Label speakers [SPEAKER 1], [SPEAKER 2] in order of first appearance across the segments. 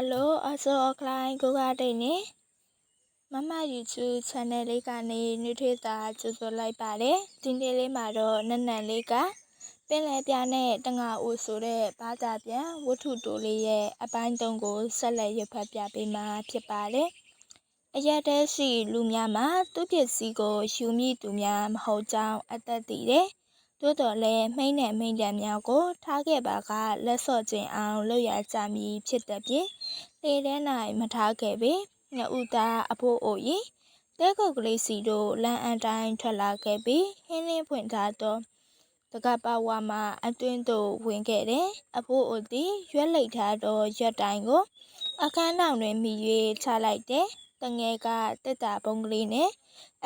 [SPEAKER 1] Hello အစောခလိုင်းကိုကတိတ်နေမမ YouTube channel လေးကနေနှွေးထွေးတာကြိုဆိုလိုက်ပါတယ်ဒီနေ့လေးမှာတော့နက်နက်လေးကပင်လယ်ပြာနဲ့တငါအိုဆိုတဲ့ဘာသာပြန်ဝတ္ထုတိုလေးရဲ့အပိုင်းသုံးကိုဆက်လက်ရဖတ်ပြပေးမှာဖြစ်ပါတယ်အရက်တဲရှိလူများမှာသူပစ္စည်းကိုယူမိသူများမဟုတ်ကြောင်းအသက်တည်တယ် သို့တော်လည်းမိမ့်နဲ့မိမ့်တံများကို ထားခဲ့ပါကလက်စော့ကျင်အောင်လုပ်ရကြမည်ဖြစ်တဲ့ဖြင့်လေထဲ၌မထားခဲ့ပေငဥသားအဖို့အို၏တဲကုတ်ကလေးစီတို့လမ်းအတိုင်းထွက်လာခဲ့ပြီးဟင်းလင်းဖွင့်ထားသောတကပဝါမှအတွင်းသို့ဝင်ခဲ့တယ်အဖို့အိုသည်ရွက်လိတ်ထားသောရွက်တိုင်ကိုအခန်းနောက်တွင်မိ၍ချလိုက်တယ်တငယ်ကတက်တာပုံကလေးနဲ့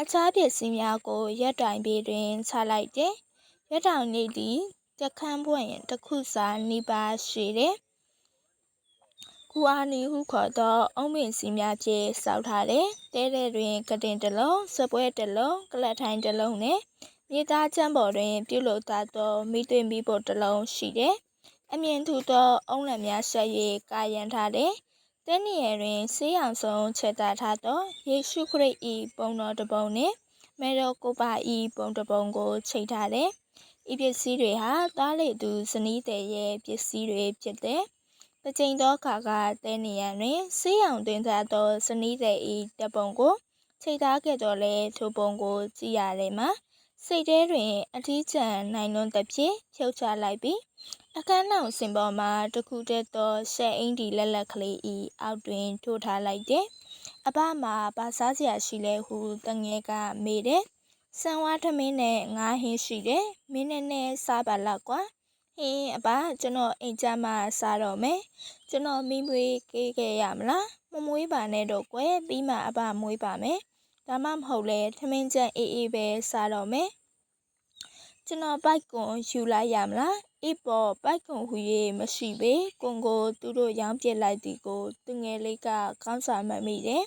[SPEAKER 1] အခြားပစ္စည်းများကိုရက်တိုင်ပေတွင်ချလိုက်တယ် ရတောင်နေသည်တခန်းပွင့်တစ်ခုစာနိပါရှိတယ်။ကူအာနီဟုခေါ်သောအုံးပင်စီများဖြင့်စောက်ထားတယ်။တဲတဲ့တွင်ကတင်တစ်လုံး၊စပွဲတစ်လုံး၊ကလတ်ထိုင်တစ်လုံးနှင့်မြေသားချမ်းပေါ်တွင်ပြုလုပ်သားသောမိသွင်းမိဖို့တစ်လုံးရှိတယ်။အမြင်ထူသောအုံးလက်များဆက်၍ကာယံထားတယ်။တဲနေရတွင်ဆေးရောင်ဆုံးချက်သားထားသောယေရှုခရစ်၏ပုံတော်တစ်ပုံနှင့်မေတော်ကိုပါ၏ပုံတစ်ပုံကိုချိန်ထားတယ်။ ဤပစ္စည်းတွေဟာသားလေသူဇနီးတဲ့ရဲ့ပစ္စည်းတွေဖြစ်တဲ့တကြိမ်သောအခါကတဲနေရန်တွင်ဆေးရောင်သွင်းထားသောဇနီးတဲ့ဤတပုံကိုချိန်ထားခဲ့တော့လဲထိုပုံကိုကြည့်ရတယ်မှာစိတ်ထဲတွင် အထီးကျန်နိုင်လွန်းသဖြင့်ဖြုတ်ချလိုက်ပြီးအခန်းနောက်စင်ပေါ်မှာတခုတည်းသောရှက်အင်းဒီလက်လက်ကလေးဤအောက်တွင်ထိုးထားလိုက်တယ်။အဘမှာဘာစားစရာရှိလဲဟုတငယ်ကမေးတယ် ဆန်ဝါထမင်းနဲ့ငါးဟင်းရှိတယ်မင်းနဲ့နဲ့စားပါလောက်ကွာဟင်းအပါကျွန်တော်အိမ်ကြမှာစားတော့မယ်ကျွန်တော်မိမွေးကေးခဲ့ရမလားမမွေးပါနဲ့တော့ကွယ်ပြီးမှအပမွေးပါမယ်ဒါမှမဟုတ်လဲထမင်းကြက်အေးအေးပဲစားတော့မယ်ကျွန်တော်ဘိုက်ကွန်ယူလိုက်ရမလားအေးပေါ်ဘိုက်ကွန်ဟူ၍မရှိပေကွန်ကိုသူတို့ရောင်းပြစ်လိုက်သည်ကိုသူငယ်လေးကကောင်းစာမှတ်မိတယ်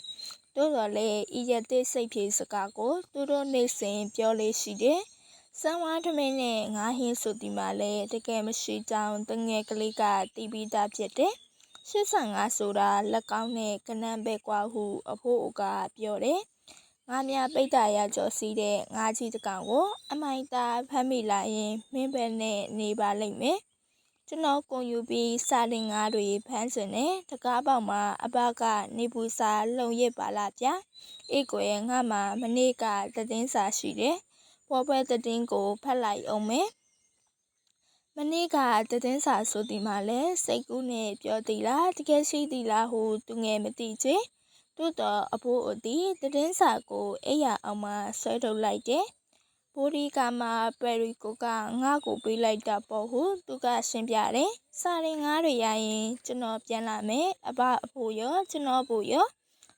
[SPEAKER 1] သို့တော်လည်းဤရတဲ့စိတ်ဖြေစကားကို သူတို့နေစဉ်ပြောလေးရှိတယ်။စံဝါထမင်းနဲ့ငါးဟင်းဆိုဒီမှာလည်းတကယ်မရှိကြောင်းတငယ်ကလေးကတီးပြီးသားဖြစ်တယ်။85ဆိုတာလက်ကောင်းနဲ့ကနန်းပဲကွာဟုအဖိုးအိုကပြောတယ်။ငါများပိတ်တာရကြော်စီးတဲ့ငါးကြီးတကောင်ကို အမိုင်သားဖမ်းမိလာရင်မင်းပဲနဲ့နေပါလိမ့်မယ်။ ကျွန်တော်ကုန်ယူပြီးစာတင်ငါးတွေဖမ်းစင်တယ်တကားပေါက်မှာအဘကနေပူစာလုံရစ်ပါလားဗျာအေးကွယ်ငါမှမနေ့ကသတင်းစာရှိတယ်ပေါ်ပွဲသတင်းကိုဖတ်လိုက်အောင်မယ်မနေ့ကသတင်းစာဆိုဒီမှာလဲစိတ်ကူးနဲ့ပြောသည်လားတကယ်ရှိသည်လားဟုသူငယ်မသိချေတို့တော့အဖိုးအသည်သတင်းစာကိုအိယာအောင်မှဆွဲထုတ်လိုက်တယ် ဘိုဒီကာမာပယ်ရီကိုကငါ့ကိုပေးလိုက်တာပေါ့ဟုသူကရှင်းပြတယ်။စာရင်ငါးတွေရရင်ကျွန်တော်ပြန်လာမယ်။အဘအဖိုးရောကျွန်တော်ဖို့ရော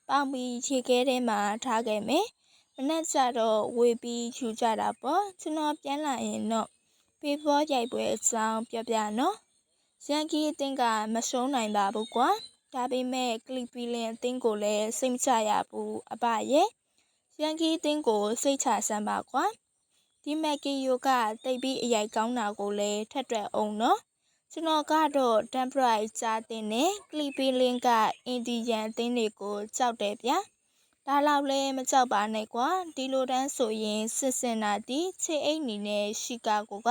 [SPEAKER 1] ပေါင်းပြီးခြေခဲထဲမှာထားခဲ့မယ်။မနေ့ကျတော့ဝေပြီးယူကြတာပေါ့။ကျွန်တော်ပြန်လာရင်တော့ဖေဖော်ရိုက်ပွဲအကြောင်းပြပြနော်။ရန်ကီအတင်းကမရှုံးနိုင်ပါဘူးကွာ။ဒါပေမဲ့ကလီပီလင်အတင်းကိုလည်းစိတ်မချရဘူးအဘရဲ့။ရန်ကီအတင်းကိုစိတ်ချစမ်းပါကွာ။ ဒီမက်ကီယိုကတိတ်ပြီးအရိုက်ကောင်းတာကိုလည်းထက်တွက်အောင်နော်ကျွန်တော်ကတော့ temperate ကြားတင်နဲ့ကလီပီလင်းကအင်ဒီယန်အသင်းတွေကိုကြောက်တယ်ဗျာဒါလောက်လဲမကြောက်ပါနဲ့ကွာဒီလိုတန်းဆိုရင်စစ်စင်နာတီချေအိတ်နီနဲ့ရှီကာကိုက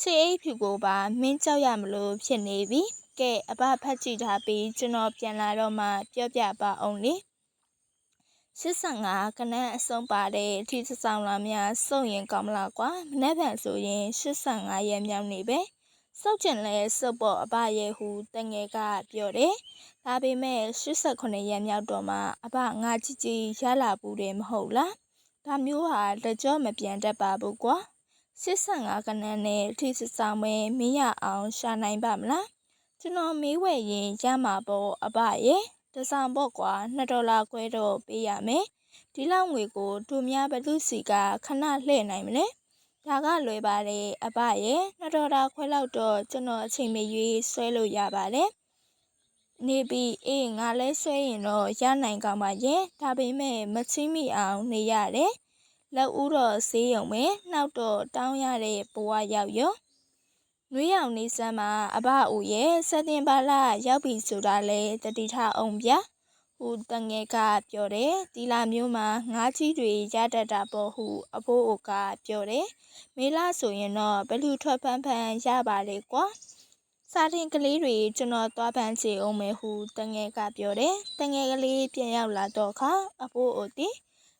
[SPEAKER 1] ချေအိတ်ဖြူကိုပါမင်းကြောက်ရမလို့ဖြစ်နေပြီကဲအဘဖတ်ကြည့်ထားပြီးကျွန်တော်ပြန်လာတော့မှပြောပြပါအောင်လေ 85ခနန်းအဆုံးပါတဲ့အထီးဆောင်လာများစုံရင်ကောင်းမလားကွာမနေ့ကဆိုရင်85ရက်မြောက်နေပဲစောက်ကျင်လဲစုပ်ပေါ်အပရဲ့ဟူတငယ်ကပြောတယ်ဒါပေမဲ့89ရက်မြောက်တော့မှအပငါကြည့်ကြည့်ရလာဘူးတယ်မဟုတ်လားဒါမျိုးဟာတကြောမပြန်တတ်ပါဘူးကွာ85ခနန်းနဲ့အထီးဆောင်မဲမင်းရအောင်ရှာနိုင်ပါမလားကျွန်တော်မေးဝဲရင်ရမှာပေါ့အပရဲ့ တဆောင်ပေါ့ကွာ2ဒေါ်လာခွဲတော့ပေးရမယ်ဒီလောက်ငွေကိုသူများဘသူစီကခဏလှည့်နိုင်မလဲဒါကလွယ်ပါတယ်အဘရဲ့2ဒေါ်လာခွဲလောက်တော့ကျွန်တော်အချိန်မရွေးဆွဲလို့ရပါတယ်နေပြီးအေးငါလဲဆွဲရင်တော့ရနိုင်ကောင်းပါရဲ့ဒါပေမဲ့မချင်းမိအောင်နေရတယ်လက်ဦးတော့ဆေးရုံပဲနောက်တော့တောင်းရတဲ့ဘဝရောက်ရော နွေးရောင်နေစမ်းမှာအဘအိုရဲ့စက်တင်ဘာလရောက်ပြီဆိုတာလဲတတိထအောင်ဗျာဟူတငယ်ကပြောတယ်ဒီလာမျိုးမှာငါးကြီးတွေရတတ်တာပေါ့ဟုအဖိုးအိုကပြောတယ်မေလာဆိုရင်တော့ဘလူထွက်ဖန်းဖန်းရပါလေကွာစာတင်ကလေးတွေကျွန်တော်သွားပန်းချေအောင်မယ်ဟုတငယ်ကပြောတယ်တငယ်ကလေးပြန်ရောက်လာတော့ခါအဖိုးအိုတီ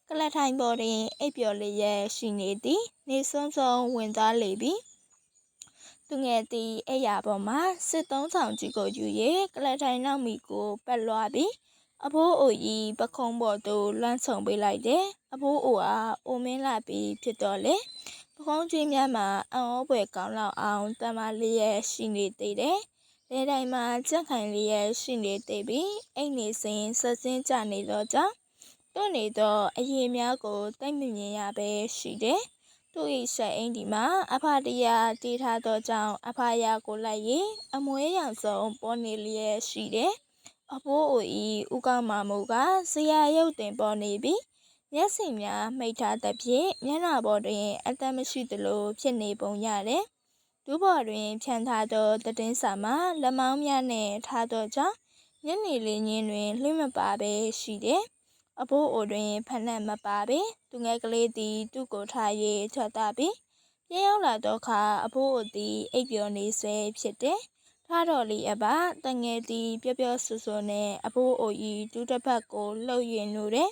[SPEAKER 1] ကလထိုင်ပေါ်တွင်အိပ်ပျော်လေးရဲ့ရှိနေသည် နေဆုံးဆုံးဝင်သွားလေပြီ သူငယ်သည်အိယာပေါ်မှာစစ်သုံးဆောင်ကြီးကိုယူ၍ကလထိုင်နောက်မီကိုပတ်လွှားပြီးအဖိုးအိုကြီးပခုံးပေါ်သို့လွှမ်းဆုံပေးလိုက်တယ်အဖိုးအိုအားအိုမင်းလာပြီးဖြစ်တော့လေပခုံးကြီးများမှာအံ့ဩဖွယ်ကောင်းလောက်အောင်တမလေးရဲ့ရှိနေသေးတယ်လေတိုင်းမှာကြက်ခိုင်လေးရဲ့ရှိနေသေးပြီးအိတ်နေစဉ်ဆက်စင်းကြနေတော့ကြောင့်တွန့်နေသောအရေးများကိုတိတ်မမြင်ရပဲရှိတယ် သူ၏ဆက်အင်းဒီမှာအဖတရားတည်ထားသောကြောင့်အဖရာကိုလိုက်၍အမွေးရောင်စုံပေါ်နေလျက်ရှိတယ်။အဖိုးအိုဤဥကောင်းမာမူကဇရာရုပ်တင်ပေါ်နေပြီးမျက်စိများမိတ်ထားသဖြင့်မျက်နှာပေါ်တွင်အသက်မရှိသလိုဖြစ်နေပုံရတယ်။ဒူးပေါ်တွင်ဖြန့်ထားသောတည်င်းစာမှာလက်မောင်းများနှင့်ထားသောကြောင့်ညနေလေးညင်းတွင်လွှင့်မပါပဲရှိတယ်။ အဖိုးအိုတွင်ဖက်နှက်မပါပေသူငယ်ကလေးသည် သူ့ကိုထား၍ထွက်သွားပြီးပြန်ရောက်လာသောအခါအဖိုးအိုသည်အိပ်ပျော်နေဆဲဖြစ်တယ်ထားတော်လီအပါတငယ်သည်ပျော့ပျော့ဆူဆူနဲ့အဖိုးအို၏ဒူးတစ်ဖက်ကိုလှုပ်၍နိုးတယ်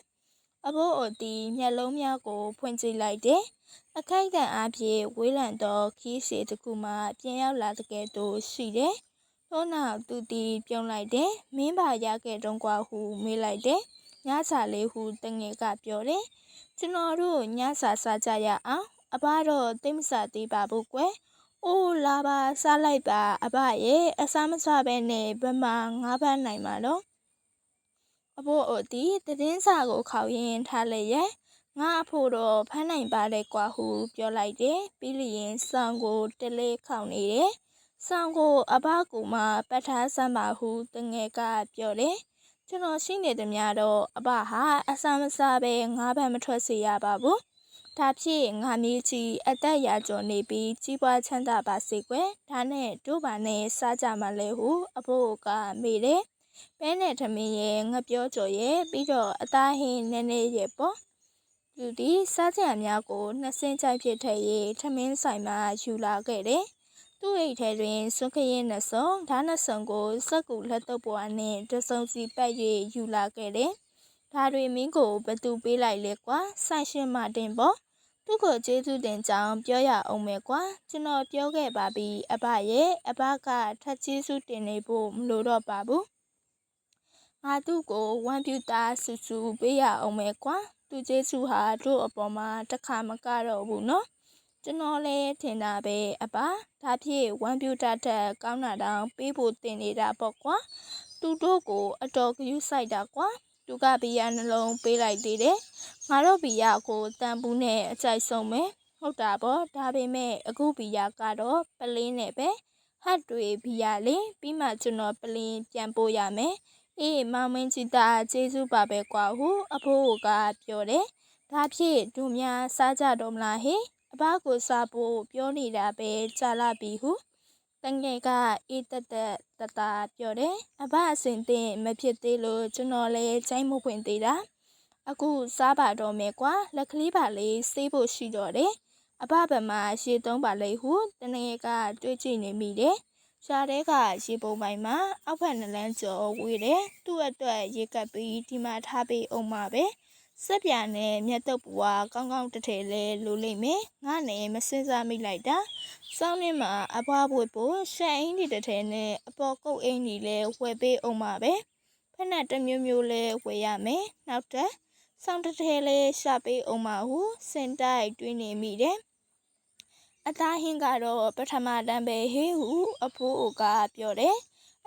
[SPEAKER 1] အဖိုးအိုသည်မျက်လုံးများကိုဖွင့်ကြည့်လိုက်တယ်အခိုက်အတန့်အားဖြင့်ဝေးလံသောခီးရှည်တစ်ခုမှပြန်ရောက်လာတဲ့ကဲ့သို့ရှိတယ်ထို့နောက်သူသည်ပြုံးလိုက်တယ်မင်းပါရခဲ့တုံးကွာဟုမေးလိုက်တယ် ညစာလေးဟုတငယ်ကပြောတယ်။ကျွန်တော်တို့ညစာစားကြရအောင်အဘတော့တိတ်မစားသေးပါဘူးကွယ်။အိုးလာပါစားလိုက်ပါအဘရဲ့အစားမစားပဲနဲ့ဘယ်မှာငါးပန်းနိုင်မှာတော့။အဖိုးအိုတီတည်င်းစာကိုခေါရင်းထားလေရဲ့ငါအဖို့တော့ဖမ်းနိုင်ပါလေကွာဟုပြောလိုက်တယ်ပြီးလျင်ဆောင်းကိုတလေးခေါင်နေတယ်ဆောင်းကိုအဘကူမှပတ်ထားစမ်းပါဟုတငယ်ကပြောတယ် ကျွန်တော်ရှိနေသည်များတော့အဘဟာအဆမစားပဲငါးပန်းမထွက်စေရပါဘူးဒါဖြင့်ငါမြေးကြီးအသက်ရာကျော်နေပြီးကြီးပွားချမ်းသာပါစေကွယ်ဒါနဲ့တို့ပါနဲ့စားကြမှာလဲဟုအဖိုးကမေးတယ်ပဲနဲ့ထမင်းရဲ့ငပြောကြော်ရဲ့ပြီးတော့အသားဟင်းနည်းနည်းရဲ့ပေါ့လူဒီစားကြံများကိုနှစ်စင်းကြိုက်ဖြစ်ထည့်၍ထမင်းဆိုင်မှာယူလာခဲ့တယ် သူ့အိတ်ထဲတွင်စွန်းခရင်နှစုံဓာနှစုံကိုစက်ကူလက်တုပ်ပွားနှင့်တစုံစီပတ်၍ယူလာခဲ့တယ်။ဒါတွေမင်းကိုဘသူပေးလိုက်လဲကွာဆိုင်ရှင်မတင်ပေါ့သူ့ကိုကျေးဇူးတင်ကြောင်းပြောရအောင်မယ်ကွာကျွန်တော်ပြောခဲ့ပါပြီအဘရဲ့အဘကထပ်ကျေးဇူးတင်နေဖို့မလိုတော့ပါဘူး။ငါသူ့ကိုဝမ်းပြူတာဆူဆူပေးရအောင်မယ်ကွာသူကျေးဇူးဟာတို့အပေါ်မှာတခါမကတော့ဘူးနော်။ ကျွန်တော်လည်းထင်တာပဲအပါဒါဖြစ်ဝမ်ပြူတာထက်ကောင်းတာတောင်ပေးဖို့တင်နေတာပေါ့ကွာသူတို့ကိုအတော်ကယူဆိုင်တာကွာသူကဘီယာနှလုံးပေးလိုက်သေးတယ်ငါတို့ဘီယာကိုတန်ပူးနဲ့အကြိုက်ဆုံးပဲဟုတ်တာပေါ့ဒါပေမဲ့အခုဘီယာကတော့ပလင်းနဲ့ပဲဟတ်တွေဘီယာလေးပြီးမှကျွန်တော်ပလင်းပြန်ပို့ရမယ်အေးမောင်မင်းကြီးသားကျေးဇူးပါပဲကွာဟုအဖိုးကပြောတယ်ဒါဖြစ်သူများစားကြတော့မလားဟေ့ အဘကိုစားဖို့ပြောနေတာပဲကြာလာပြီဟုတငယ်ကအေးတက်တက်တတပြောတယ်အဘအစင်တင်မဖြစ်သေးလို့ကျွန်တော်လည်းချိုင်းမဖွင့်သေးတာအခုစားပါတော့မယ်ကွာလက်ကလေးပါလေးစေးဖို့ရှိတော့တယ်အဘဘမှာရေသုံးပါလေဟုတငယ်ကတွေးကြည့်နေမိတယ်ရှားတဲ့ကရေပုံပိုင်းမှာအောက်ဖက်နလန်းကျော်ဝေးတယ်သူ့အတွက်ရေကပ်ပြီးဒီမှာထားပေးအောင်ပါပဲ စက်ပြာနဲ့မြတ်တုပ်ပူကကောင်းကောင်းတထဲလဲလိုလိမ့်မယ်ငါနဲ့မစင်စားမိလိုက်တာစောင်းနေမှာအပွားပွေပို့ရှက်အင်းဒီတထဲနဲ့အပေါ်ကုတ်အင်းဒီလဲဝယ်ပေးအောင်ပါပဲဖက်နဲ့တမျိုးမျိုးလဲဝယ်ရမယ်နောက်တက်စောင်းတထဲလဲရှာပေးအောင်ပါဟုစင်တိုက်တွင်းနေမိတယ်အသားဟင်းကတော့ပထမတန်းပဲဟေးဟုအဖိုးအိုကပြောတယ်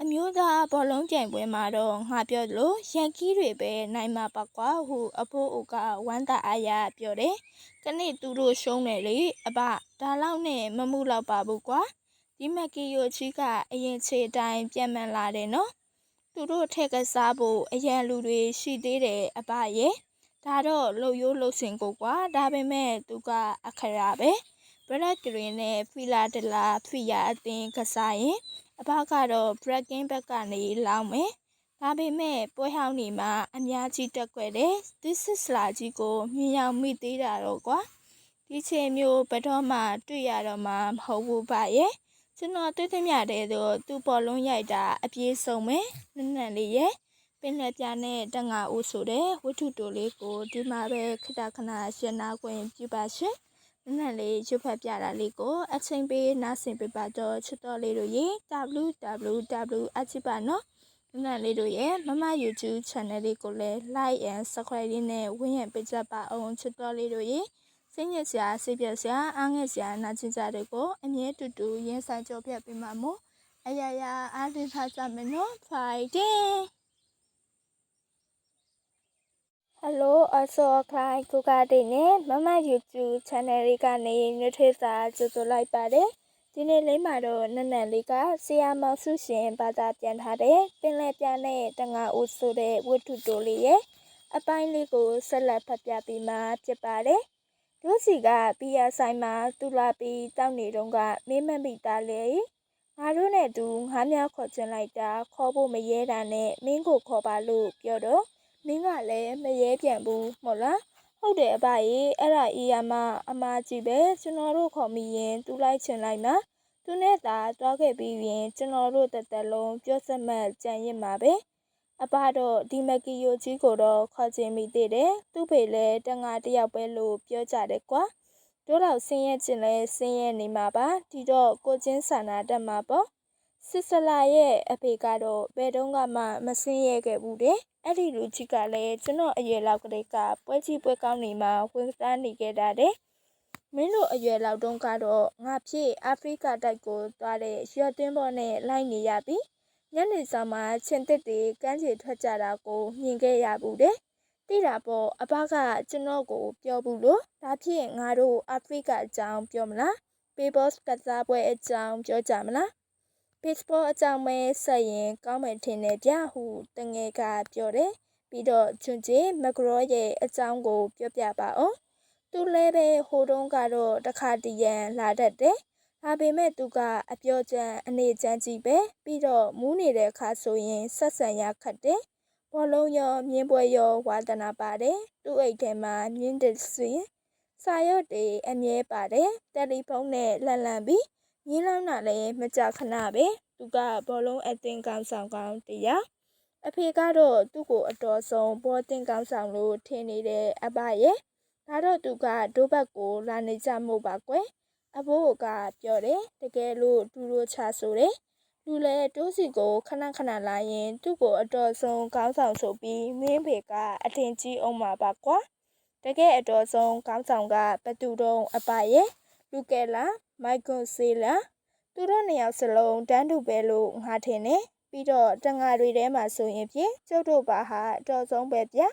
[SPEAKER 1] အမျိုးသားဘောလုံးပြိုင်ပွဲမှာတော့ငါပြောလို့ရန်ကီးတွေပဲနိုင်မှာပါကွာဟုအဖိုးအိုကဝမ်းသာအားရပြောတယ်။ကနေ့သူတို့ရှုံးတယ်လေအဘဒါလောက်နဲ့မမှုတော့ပါဘူးကွာ။ဒီမက်ကီယိုချီကအရင်ခြေတိုင်းပြန်မှန်လာတယ်နော်။သူတို့ထက်ကစားဖို့အရန်လူတွေရှိသေးတယ်အဘရဲ့။ဒါတော့လှုပ်ရိုးလှုပ်စင်ကိုကွာဒါပေမဲ့သူကအခရာပဲ။ဘရက်ဂရင်းနဲ့ဖီလာဒလာဖီယာအသင်းကစားရင် အဘကတော့ဘရက်ကင်းဘက်ကနေလောင်းမယ်ဒါပေမဲ့ပွဲဟောင်းနေမှာအများကြီးတက်ွက်တယ်ဒီစစ်စလာကြီးကိုမြင်ရောက်မိသေးတာတော့ကွာဒီချိန်မျိုးဘယ်တော့မှတွေ့ရတော့မှမဟုတ်ဘူးပါရဲ့ကျွန်တော်တွေ့သမျှတဲ့ဆိုသူ့ပေါ်လုံးရိုက်တာအပြေးဆုံးပဲနက်နက်လေးရဲ့ပင်လက်ပြနဲ့တငါဦးဆိုတဲ့ဝတ္ထုတိုလေးကိုဒီမှာပဲခဏခဏရှင်းနာခွင့်ပြုပါရှင် နက်နက်လေးရွတ်ဖတ်ပြတာလေးကိုအချိန်ပေးနားဆင်ပေးပါတော့ချစ်တော်လေးတို့ရေ www အချစ်ပါနော်နက်နက်လေးတို့ရဲ့မမ YouTube channel လေးကိုလည်း like and subscribe လေးနဲ့ဝန်းရံပေးကြပါအောင်ချစ်တော်လေးတို့ရေစိတ်ညစ်စရာစိတ်ပြက်စရာအားငယ်စရာနာကျင်ကြတဲ့ကိုအမြဲတူတူရင်ဆိုင်ကြောပြပေးမှာမို့အရာရာအားတင်းထားကြမယ်နော် fighting ဟယ်လိုအဆောခိုင်ကိုကတိတ်နဲ့မမ YouTube channel လေးကနေနှထွေးစာကြိုဆိုလိုက်ပါတယ်ဒီနေ့လေးမှာတော့နက်နက်လေးကဆရာမောင်စုရှင်ဘာသာပြန်ထားတဲ့ပင်လယ်ပြန်တဲ့တငါဦးဆိုတဲ့ဝတ္ထုတိုလေးရဲ့အပိုင်းလေးကိုဆက်လက်ဖတ်ပြပေးမှာဖြစ်ပါတယ်ဒုစီကဘီယာဆိုင်မှာတူလာပြီးတောက်နေတုန်းကမင်းမမိသားလေငါတို့နဲ့တူငါးများခေါ်ချင်လိုက်တာခေါ်ဖို့မရဲတာနဲ့မင်းကိုခေါ်ပါလို့ပြောတော့ မင်းကလည်းမရဲပြန်ဘူးမဟုတ်လားဟုတ်တယ်အဘကြီးအဲ့ဒါအီယာမအမကြီးပဲကျွန်တော်တို့ခေါ်မိရင်သူလိုက်ချင်လိုက်မှာသူနဲ့သာတွားခဲ့ပြီးရင်ကျွန်တော်တို့တက်တက်လုံးပြောစမှတ်ကြံရစ်မှာပဲအဘတော့ဒီမကီယိုကြီးကိုတော့ခေါ်ချင်မိသေးတယ်သူ့ဖေလည်းတငါတယောက်ပဲလို့ပြောကြတယ်ကွာတို့တော့ဆင်းရဲခြင်းလဲဆင်းရဲနေမှာပါဒီတော့ကိုချင်းဆန္ဒတက်မှာပေါ့ စစ်စလာရဲ့အဖေကတော့ဘယ်တော့မှမဆင်းရဲခဲ့ဘူးတဲ့အဲ့ဒီလူကြီးကလည်းကျွန်တော်အရွယ်လောက်ကလေးကပွဲကြီးပွဲကောင်းနေမှာဝင်စားနေခဲ့တာတဲ့မင်းတို့အရွယ်လောက်တုန်းကတော့ငါဖြစ်အာဖရိကတိုက်ကိုသွားတဲ့ရွှေသွင်းပေါ်နဲ့လိုက်နေရပြီညနေဆောင်မှာချင်းတစ်တွေကန်းချီထွက်ကြတာကိုမြင်ခဲ့ရဘူးတဲ့သိတာပေါ့အဘကကျွန်တော်ကိုပြောဘူးလို့ဒါဖြစ်ငါတို့အာဖရိကအကြောင်းပြောမလားပေဘော့စ်ကစားပွဲအကြောင်းပြောကြမလား baseball အကြောင်းပဲဆက်ရင်ကောင်းမယ်ထင်တယ်ဗျဟုတငယ်ကပြောတယ်ပြီးတော့ချွန်ချေမကရောရဲ့အကြောင်းကို ပြောပြပါအောင်သူလည်းပဲဟိုတုန်းကတော့တခါတရံလာတတ်တယ်ဒါပေမဲ့သူကအပြောချမ်းအနေချမ်းကြီးပဲပြီးတော့မူးနေတဲ့အခါဆိုရင်ဆက်ဆံရခတ်တယ်ဘောလုံးရောမြင်းပွဲရောဝါသနာပါတယ်သူ့အိတ်ထဲမှာမြင်းတဆွေစာရွတ်တွေအမြဲပါတယ်တယ်လီဖုန်းနဲ့လန်လန်ပြီး မြင်းလောင်းတာလည်းမကြခဏပဲသူကဘောလုံးအသင်းကောင်းဆောင်ကောင်းတရားအဖေကတော့သူ့ကိုအတော်ဆုံးဘောတင်ကောင်းဆောင်လို့ထင်နေတဲ့အဘရဲ့ဒါတော့သူကဒိုးဘက်ကိုလာနေကြမို့ပါကွယ်အဘိုးကပြောတယ်တကယ်လို့ဒူရိုချဆိုတယ်လူလဲတိုးစီကိုခဏခဏလာရင်သူ့ကိုအတော်ဆုံးကောင်းဆောင်ဆိုပြီးမင်းဖေကအထင်ကြီးအောင်မှာပါကွာတကယ်အတော်ဆုံးကောင်းဆောင်ကဘသူတုံးအပရဲ့လူကဲလာ မိုက်ကွန်ဆေးလာသူတို့နှစ်ယောက်စလုံးတန်းတူပဲလို့ငါထင်တယ်ပြီးတော့တန်ငါတွေထဲမှာဆိုရင်ဖြင့်ကျုပ်တို့ပါဟာအတော်ဆုံးပဲဗျာ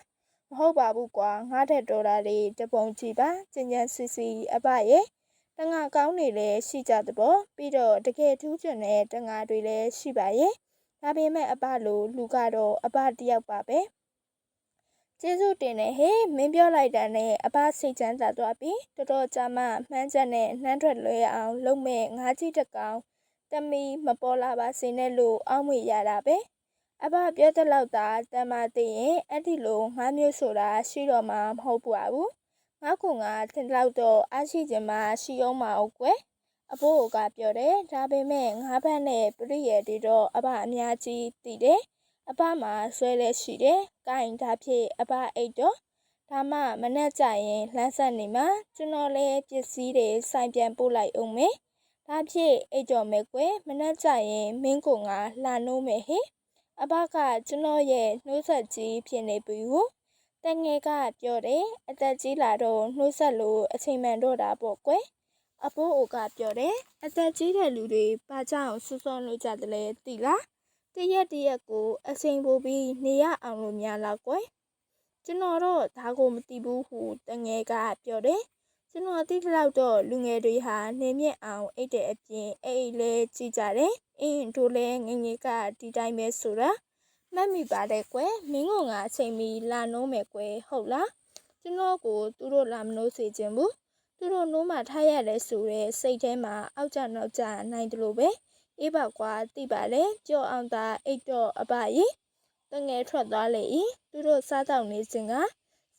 [SPEAKER 1] မဟုတ်ပါဘူးကွာငါထက်တော်တာလေးတပုံကြည့်ပါကျင်ကျန်စီစီအပရဲ့တငါကောင်းနေလဲရှိကြတဲ့ပေါ့ပြီးတော့တကယ်ထူးချွန်တဲ့တငါတွေလည်းရှိပါရဲ့ဒါပေမဲ့အပလိုလူကတော့အပတယောက်ပါပဲ ကျေးဇူးတင်တယ်ဟေးမင်းပြောလိုက်တာနဲ့အဘစိတ်ချမ်းသာသွားပြီတော်တော်ကြာမှမှန်းချက်နဲ့နှမ်းထွက်လွဲအောင်လုံးမဲ့ငါးကြီးတကောင်တမီမပေါ်လာပါစေနဲ့လို့အောက်မေ့ရတာပဲအဘပြောတဲ့လောက်သာတမသိရင်အဲ့ဒီလိုငါးမျိုးဆိုတာရှိတော့မှမဟုတ်ပါဘူးငါကငါထင်လောက်တော့အားရှိခြင်းမှရှိအောင်မအောင်ကွယ်အဖိုးကပြောတယ်ဒါပေမဲ့ငါးဘက်နဲ့ပြည့်ရဲ့ဒီတော့အဘအများကြီးတည်တယ်အဘမှာဆွဲလဲရှိတယ်။ ကိုင်ဒါဖြစ်အဘအိတ်တော့ဒါမှမနဲ့ကြရင်လမ်းဆက်နေမှာကျွန်တော်လည်းပစ္စည်းတွေစိုင်ပြန်ပို့လိုက်အောင်မယ်။ဒါဖြစ်အိတ်ကြော်မယ်ကွယ်မနဲ့ကြရင်မင်းကိုငါလာနိုးမယ်ဟေ့။အဘကကျွန်တော်ရဲ့နှိုးဆက်ကြီးဖြစ်နေပြီဟုတငယ်ကပြောတယ်အသက်ကြီးလာတော့နှိုးဆက်လို့အချိန်မှန်တော့တာပေါ့ကွယ်။အဖိုးအိုကပြောတယ်အသက်ကြီးတဲ့လူတွေဘာကြောင့်ဆွဆွလို့ကြတယ်လဲသိလား တရက်တရက်ကိုအချိန်ပိုပြီးနေရအောင်လို့များလားကွယ်ကျွန်တော်တော့ဒါကိုမသိဘူးဟုတငယ်ကပြောတယ်ကျွန်တော်သိတဲ့လောက်တော့လူငယ်တွေဟာနေမြင့်အောင်အိတ်တဲ့အပြင်အိတ်လဲကြည့်ကြတယ်အင်းတို့လဲငငယ်ကဒီတိုင်းပဲဆိုတာမှတ်မိပါတယ်ကွယ်မင်းကငါအချိန်မီလာနှုံးမယ်ကွယ်ဟုတ်လားကျွန်တော်ကိုသူတို့လာမနှိုးစေခြင်းဘူးသူသူတို့နိုးမှထားရတယ်ဆိုတဲ့စိတ်ထဲမှာအောက်ကြနောက်ကြနိုင်တယ်လို့ပဲ အေးပါကွာသိပါလေကြော့အောင်သာအိတ်တော့အပကြီးတငယ်ထွက်သွားလေ၏သူတို့စားတော့နေစဉ်က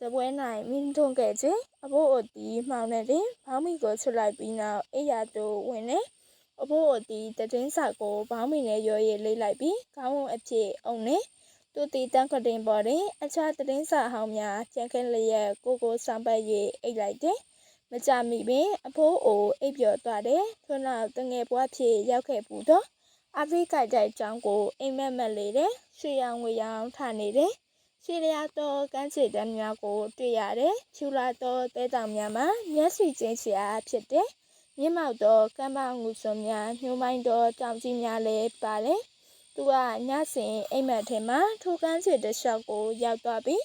[SPEAKER 1] စပွဲနိုင်မင်းထုံးခဲ့ခြင်းအဖိုးအတီမှောင်နေတယ်ဘောင်းမီကိုချွတ်လိုက်ပြီးနောက်အိယာတို့ဝင်နေအဖိုးအတီတတင်းစာကိုဘောင်းမီနဲ့ရော်ရည်လေးလိုက်ပြီးခေါင်းဝအဖြစ်အုံနေသူတီတန်းကတင်ပေါ်တွင်အခြားသတင်းစာဟောင်းများကျန်ခဲလျက်ကိုကိုဆောင်ပတ်၍အိတ်လိုက်တယ်။ မကြမီပင်အဖိုးအိုအိပ်ပျော်သွားတယ်။ထို့နောက်တငယ်ဘွားဖြစ်ရောက်ခဲ့ပူသောအာဖရိကတိုက်ကျောင်းကိုအိမ်မက်မက်လေတယ်။ရွှေရောင်ငွေရောင်ထနေတယ်။ရှည်လျားသောကမ်းခြေတန်းများကိုတွေ့ရတယ်။ချူလာသောတဲတောင်များမှာမျက်စိချင်းချရာဖြစ်တယ်။မြင့်မောက်သောကမ်းပါငူစွန်များညှိုးမိုင်းသောတောင်ကြီးများလည်းပါလေ။သူကညစဉ်အိမ်မက်ထဲမှာထိုကန်းချစ်တစ်လျှောက်ကိုရောက်သွားပြီး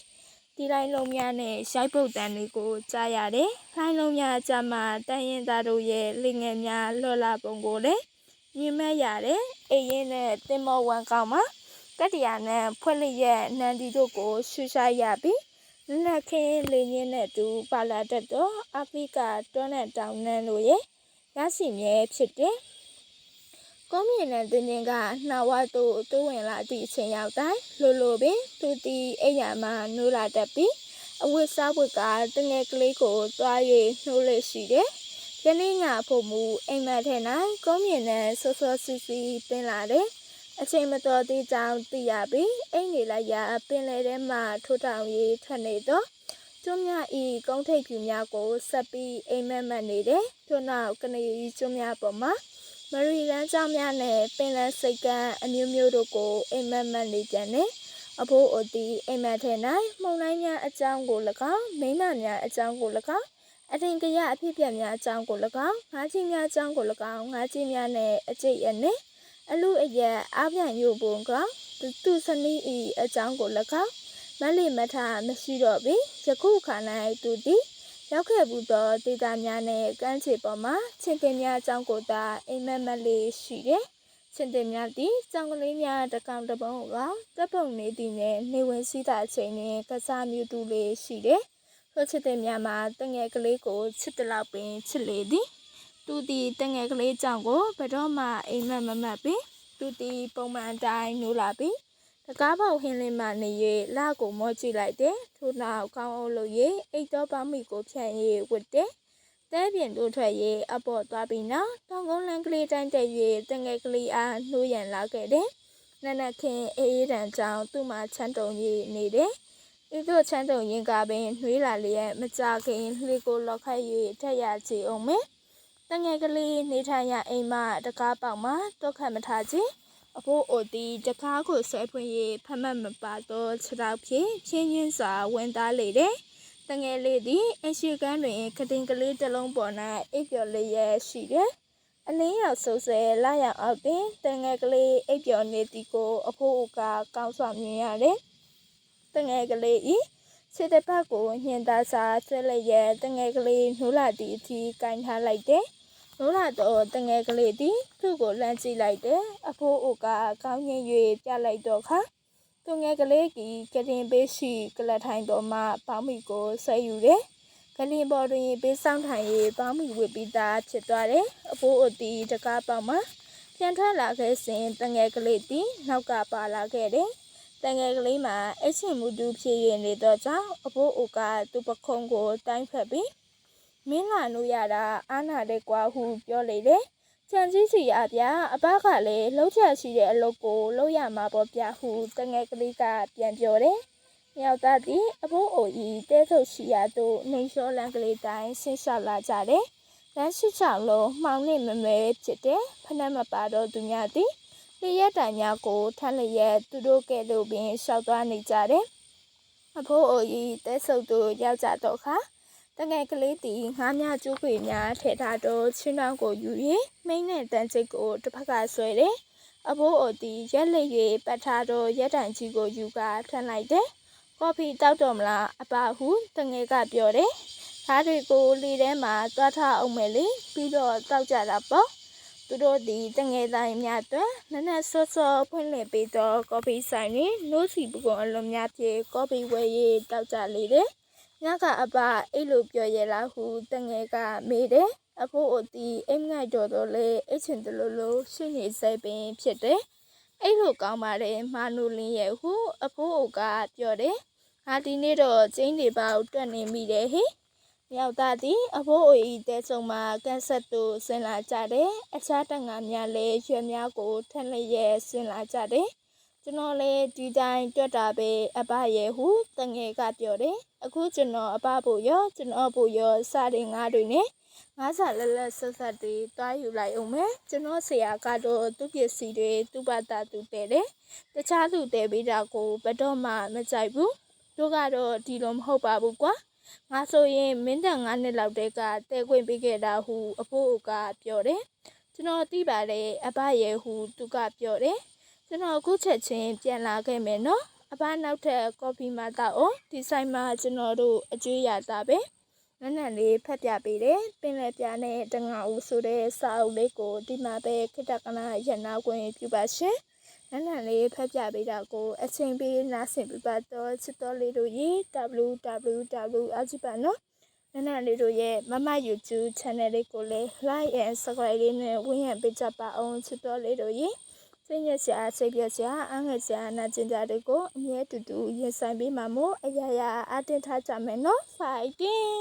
[SPEAKER 1] ဒီလိုက်လုံးများနဲ့ရှိုက်ပုတ်တန်တွေကိုကြားရတယ်။လိုင်းလုံးများအကြမှာတန်ရင်သားတို့ရဲ့လင်ငယ်များလော်လာပုံကိုလည်းမြင်မဲ့ရတယ်။အိရင်နဲ့တင်မောဝန်ကောင်မှာကတ္တရာနဲ့ဖွက်လျက်နန်းဒီတို့ကိုရှူရှိုက်ရပြီးလက်ခင်းလေညင်းနဲ့တူပါလာတတ်တော့အာဖရိကတွန်းတဲ့တောင်နန်းတို့ရဲ့ရရှိမြဲဖြစ်တယ်။ ကုန်းမြင့်တဲ့တင်းတင်းကနှာဝသို့တိုးဝင်လာသည့်အချိန်ရောက်တိုင်းလိုလိုပင်သူတီအိယာမှနိုးလာတတ်ပြီးအဝတ်စားဝတ်ကတငယ်ကလေးကိုသွား၍နှိုးလို့ရှိတယ်။ယနေ့ညဖို့မူအိမ်မက်ထဲ၌ကုန်းမြင့်တဲ့ဆောဆောစီစီပင်လာတယ်။အချိန်မတော်သေးကြောင်းသိရပြီးအိမ်နေလိုက်ရာပင်လယ်ထဲမှထိုးထောင်၍ထွက်နေတော့ကျွမ်းများဤကုန်းထိပ်ဖြူများကိုဆက်ပြီးအိမ်မက်မက်နေတယ်။ထို့နောက်ကနေကျွမ်းများပေါ်မှာ မရီလန်းကျောင်းများနဲ့ပင်လယ်စိတ်ကမ်းအမျိုးမျိုးတို့ကိုအိမ်မက်မက်နေကြတယ်။အဖိုးအိုတီအိမ်မက်ထဲ၌မှုန်တိုင်းများအကြောင်းကို၎င်းမိမများအကြောင်းကို၎င်းအထင်ကရအဖြစ်ပြက်များအကြောင်းကို၎င်းငါးချင်းများအကြောင်းကို၎င်းငါးချင်းများနဲ့အကျိတ်အနဲ့အလူအယက်အားပြန်ယူပုံကသူစနီးဤအကြောင်းကို၎င်းမလီမထမရှိတော့ပြီယခုခါ၌သူသည် ရောက်ခဲ့ဘူးသောဒေတာများနဲ့ကမ်းခြေပေါ်မှာချင်းတင်များအကြောင်းကိုသာအိမ်မက်မက်လေးရှိတယ်။ချင်းတင်များသည်ကြောင်ကလေးများတကောင်တပုံကတပ်ပုံနေသည်နဲ့နေဝင်စည်းတာအချိန်တွင်ကစားမျိုးတူလေးရှိတယ်။ထိုချင်းတင်များမှာတငယ်ကလေးကိုချစ်တလောက်ပင်ချစ်လေသည်။သူသည်တငယ်ကလေးကြောင့်ကိုဘယ်တော့မှအိမ်မက်မမက်ပင်သူသည်ပုံမှန်တိုင်းနိုးလာပြီး တကားပေါက်ဟင်းလင်းမှနေ၍လကိုမောကြည့်လိုက်တယ်ထို့နောက်ကောင်းအောင်လို့၍အိတ်တော်ပေါင်းမိကိုဖြန့်၍ဝတ်တယ်တဲပြင်တို့ထွက်၍အပေါ်သွားပြီးနောက်တောင်ကုန်းလန်းကလေးတိုင်းတက်၍တငယ်ကလေးအားနှိုးရန်လာခဲ့တယ်နနခင်အေးအေးတန်ကြောင့်သူ့မှာချမ်းတုံ၍နေတယ်ဤသို့ချမ်းတုံရင်ကပင်နှွေးလာလျက်မကြခင်လှေကိုလောက်ခိုက်၍ထက်ရချေအောင်မယ်တငယ်ကလေးနေထိုင်ရအိမ်မှတကားပေါက်မှတော့ခတ်မထားခြင်း အဖိုးအိုသည်တကားကိုဆွဲဖွင့်၍ဖမတ်မပါသောခြေထောက်ဖြင့်ချင်းချင်းစွာဝင်သားလေတယ်။တငယ်လေးသည်အရှိကန်းတွင်ကတင်ကလေးတစ်လုံးပေါ်၌အိပ်ပျော်လျက်ရှိတယ်။အလင်းရောက်ဆိုးဆဲလာရောက်အောက်တွင်တငယ်ကလေးအိပ်ပျော်နေသည်ကိုအဖိုးအိုကကောင်းစွာမြင်ရတယ်။တငယ်ကလေး၏ခြေတစ်ဖက်ကိုညှင်သားစာဆွဲလျက်တငယ်ကလေးနှိုးလာသည့်အထိကင်ထားလိုက်တယ်။ နိုးလာတော့တငယ်ကလေးသည်သူ့ကိုလှမ်းကြည့်လိုက်တယ်အဖိုးအိုကကောင်းငင်၍ပြလိုက်တော့ခါသူငယ်ကလေးကကရင်ပေးရှိကလထိုင်တော်မှပေါင်းမီကိုဆွဲယူတယ်ကလင်ပေါ်တွင်ပေးဆောင်ထိုင်၍ပေါင်းမီဝစ်ပြီးသားဖြစ်သွားတယ်အဖိုးအိုသည်တကားပေါက်မှပြန်ထွက်လာခဲ့စဉ်တငယ်ကလေးသည်နောက်ကပါလာခဲ့တယ်တငယ်ကလေးမှာအချင်းမှုတူဖြစ်ရနေတော့ကြောင့်အဖိုးအိုကသူ့ပခုံးကိုတိုင်းဖက်ပြီး မင်းလာလို့ရတာအားနာတဲ့ကွာဟုပြောလေတယ်။ချန်ကြီးစီအပြအဘကလည်းလှုပ်ချက်ရှိတဲ့အလုပ်ကိုလုပ်ရမှာပေါ့ဗျဟုတငယ်ကလေးကပြန်ပြောတယ်။မြောက်သားသည်အဖိုးအိုဤတဲထုတ်ရှိရာသို့နှိမ်လျှောလန်းကလေးတိုင်းဆင်းလျှောက်လာကြတယ်။လမ်းရှိချောင်းလုံးမှောင်နှင့်မမဲဖြစ်တဲ့ဖနက်မပါတော့သူများသည်လျက်တိုင်များကိုထမ်းလျက်သူတို့ကဲ့သို့ပင်ရှောက်သွားနေကြတယ်။အဖိုးအိုဤတဲဆုပ်သို့ရောက်ကြတော့ခါ တငယ်ကလေးသည်ငါးများကျိုးခွေများထဲထားတော့ချင်းနှောင်းကိုယူ၍မိန်းနဲ့တန်ချိတ်ကိုတစ်ဖက်ကဆွဲတယ်။အဘိုးအိုသည်ရက်လက်၍ပတ်ထားတော့ရက်တိုင်ကြီးကိုယူကာထမ်းလိုက်တယ်။ကော်ဖီတောက်တော့မလားအပဟုတငယ်ကပြောတယ်။ဓာတ်တွေကိုလေထဲမှာသွားထားအောင်မယ်လေပြီးတော့တောက်ကြတာပေါ့။သူတို့သည်တငယ်သားများအတွက်နနက်စောစောဖွင့်လှစ်ပေးတော့ကော်ဖီဆိုင်တွင်နိုးစီပကွန်အလုံးများဖြင့်ကော်ဖီဝယ်၍တောက်ကြလေတယ်။ ညကအပအဲ့လိုပြောရလားဟုတငယ်ကမေးတယ်အဖိုးအတီအိမ်ငိုက်တော်တော်လေးအိတ်ချင်တယ်လို့လို့ရှိနေစေပင်ဖြစ်တယ်အဲ့လိုကောင်းပါတယ်မာနူလင်းရဲ့ဟုအဖိုးအိုကပြောတယ်ဟာဒီနေ့တော့ကျင်းနေပါကိုတွက်နေမိတယ်ဟိမြောက်သားသည်အဖိုးအိုဤတဲဆုံမှာကန်ဆက်တို့ဆင်လာကြတယ်အခြားတန်ငါများလည်းရွက်များကိုထက်လျက်ဆင်လာကြတယ် ကျွန်တော်လည်းဒီတိုင်းတွက်တာပဲအဘရဲ့ဟုတငယ်ကပြောတယ်အခုကျွန်တော်အဘဖို့ရောကျွန်တော်ဖို့ရောစတဲ့ငါးတွေနဲ့ငါးစာလက်လက်ဆက်ဆက်တွေတွားယူလိုက်အောင်မယ်ကျွန်တော်ဆရာကတော့သူ့ပစ္စည်းတွေသူ့ဘာသာသူတဲတယ်တခြားသူတဲပေးတာကိုဘယ်တော့မှမကြိုက်ဘူးတို့ကတော့ဒီလိုမဟုတ်ပါဘူးကွာငါဆိုရင်မင်းတန်ငါးနှစ်လောက်တည်းကတဲခွင့်ပေးခဲ့တာဟုအဖိုးအိုကပြောတယ်ကျွန်တော်သိပါတယ်အဘရဲ့ဟုသူကပြောတယ် ကျွန်တော်အခုချက်ချင်းပြန်လာခဲ့မယ်နော်အဘနောက်ထပ်ကော်ဖီမတောက်အောင်ဒီဆိုင်မှာကျွန်တော်တို့အကျွေးရတာပဲနန်းနန်းလေးဖတ်ပြပေးတယ်ပင်လယ်ပြားနဲ့တငါဦးဆိုတဲ့စာအုပ်လေးကိုဒီမှာပဲခိတ္တကနာရနာခွင့်ပြုပါရှင်နန်းနန်းလေးဖတ်ပြပေးတာကိုအချိန်ပေးနားဆင်ပြပါတော့ချစ်တော်လေးတို့ရေ www အကြည့်ပါနော်နန်းနန်းလေးတို့ရဲ့မမ YouTube channel လေးကိုလည်း like and subscribe လေးနဲ့ဝင်ရပေးကြပါအောင်ချစ်တော်လေးတို့ရေ စိတ်ညစ်စရာစိတ်ပြက်စရာအငှက်စရာနာကျင်ကြတွေကိုအမြဲတူတူရင်ဆိုင်ပေးမှာမို့အရာရာအတင်းထားကြမယ်နော် fighting